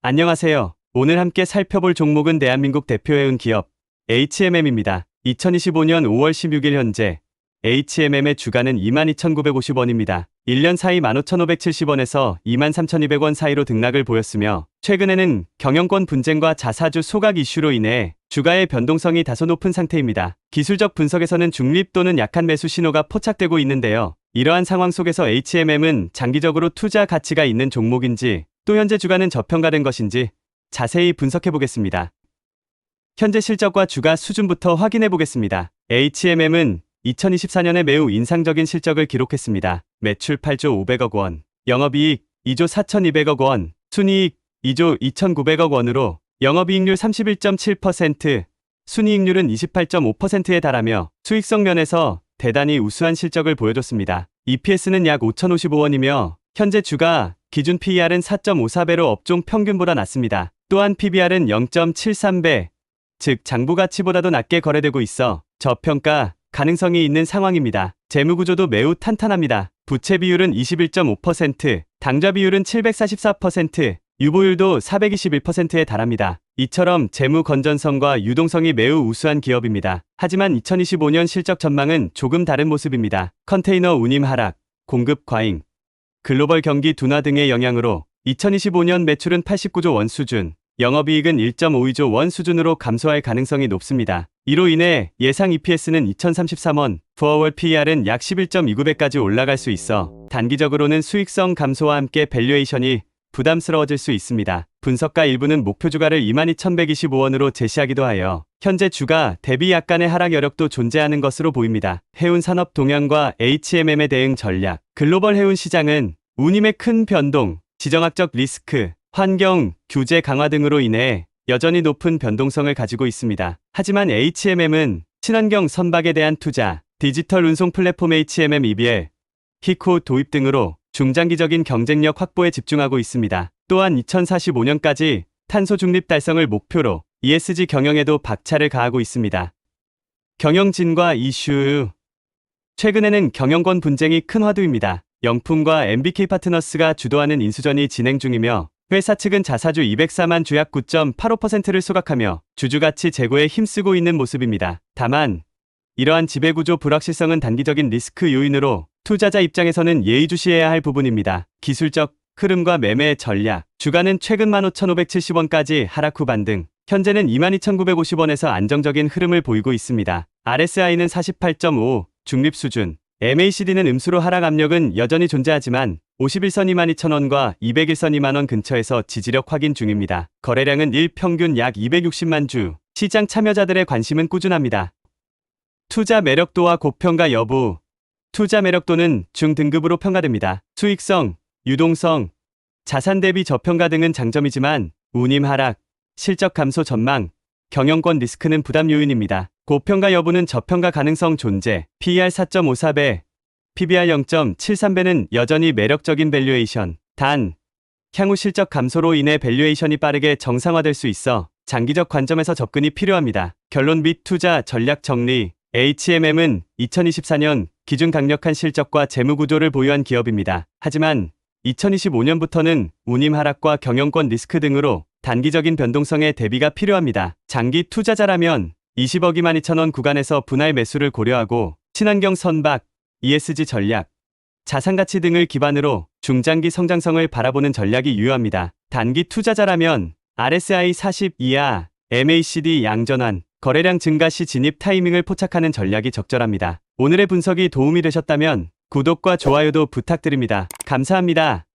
안녕하세요. 오늘 함께 살펴볼 종목은 대한민국 대표해운 기업 HMM입니다. 2025년 5월 16일 현재 HMM의 주가는 22,950원입니다. 1년 사이 15,570원에서 23,200원 사이로 등락을 보였으며 최근에는 경영권 분쟁과 자사주 소각 이슈로 인해 주가의 변동성이 다소 높은 상태입니다. 기술적 분석에서는 중립 또는 약한 매수 신호가 포착되고 있는데요. 이러한 상황 속에서 HMM은 장기적으로 투자 가치가 있는 종목인지 또 현재 주가는 저평가된 것인지 자세히 분석해 보겠습니다. 현재 실적과 주가 수준부터 확인해 보겠습니다. HMM은 2024년에 매우 인상적인 실적을 기록했습니다. 매출 8조 500억 원, 영업이익 2조 4,200억 원, 순이익 2조 2,900억 원으로 영업이익률 31.7%, 순이익률은 28.5%에 달하며 수익성 면에서 대단히 우수한 실적을 보여줬습니다. EPS는 약 5,055원이며 현재 주가 기준 PER은 4.54배로 업종 평균보다 낮습니다. 또한 PBR은 0.73배, 즉 장부 가치보다도 낮게 거래되고 있어 저평가 가능성이 있는 상황입니다. 재무 구조도 매우 탄탄합니다. 부채 비율은 21.5%, 당좌 비율은 744%, 유보율도 421%에 달합니다. 이처럼 재무 건전성과 유동성이 매우 우수한 기업입니다. 하지만 2025년 실적 전망은 조금 다른 모습입니다. 컨테이너 운임 하락, 공급 과잉, 글로벌 경기 둔화 등의 영향으로 2025년 매출은 89조 원 수준, 영업이익은 1.52조 원 수준으로 감소할 가능성이 높습니다. 이로 인해 예상 EPS는 2033원, 4월 PER은 약 11.29배까지 올라갈 수 있어 단기적으로는 수익성 감소와 함께 밸류에이션이 부담스러워질 수 있습니다. 분석가 일부는 목표 주가를 22,125원으로 제시하기도 하여 현재 주가 대비 약간의 하락 여력도 존재하는 것으로 보입니다. 해운 산업 동향과 HMM의 대응 전략, 글로벌 해운 시장은 운임의 큰 변동, 지정학적 리스크, 환경, 규제 강화 등으로 인해 여전히 높은 변동성을 가지고 있습니다. 하지만 HMM은 친환경 선박에 대한 투자, 디지털 운송 플랫폼 HMM EBL, 히코 도입 등으로 중장기적인 경쟁력 확보에 집중하고 있습니다. 또한 2045년까지 탄소 중립 달성을 목표로 ESG 경영에도 박차를 가하고 있습니다. 경영진과 이슈 최근에는 경영권 분쟁이 큰 화두입니다. 영품과 MBK 파트너스가 주도하는 인수전이 진행 중이며 회사 측은 자사주 204만 주약 9.85%를 소각하며 주주가치 제고에 힘쓰고 있는 모습입니다. 다만 이러한 지배구조 불확실성은 단기적인 리스크 요인으로 투자자 입장에서는 예의주시해야 할 부분입니다. 기술적 흐름과 매매 전략, 주가는 최근 15,570원까지 하락 후 반등, 현재는 22,950원에서 안정적인 흐름을 보이고 있습니다. RSI는 48.5, 중립 수준, MACD는 음수로 하락 압력은 여전히 존재하지만 51선 22,000원과 201선 2만원 근처에서 지지력 확인 중입니다. 거래량은 일 평균 약 260만 주, 시장 참여자들의 관심은 꾸준합니다. 투자 매력도와 고평가 여부, 투자 매력도는 중등급으로 평가됩니다. 수익성, 유동성, 자산 대비 저평가 등은 장점이지만 운임 하락, 실적 감소 전망, 경영권 리스크는 부담 요인입니다. 고평가 여부는 저평가 가능성 존재, PER 4.54배, PBR 0.73배는 여전히 매력적인 밸류에이션. 단, 향후 실적 감소로 인해 밸류에이션이 빠르게 정상화될 수 있어 장기적 관점에서 접근이 필요합니다. 결론 및 투자 전략 정리, HMM은 2024년 기준 강력한 실적과 재무 구조를 보유한 기업입니다. 하지만 2025년부터는 운임 하락과 경영권 리스크 등으로 단기적인 변동성에 대비가 필요합니다. 장기 투자자라면 20억 2만 2천 원 구간에서 분할 매수를 고려하고 친환경 선박, ESG 전략, 자산가치 등을 기반으로 중장기 성장성을 바라보는 전략이 유효합니다. 단기 투자자라면 RSI 40 이하, MACD 양전환, 거래량 증가 시 진입 타이밍을 포착하는 전략이 적절합니다. 오늘의 분석이 도움이 되셨다면 구독과 좋아요도 부탁드립니다. 감사합니다.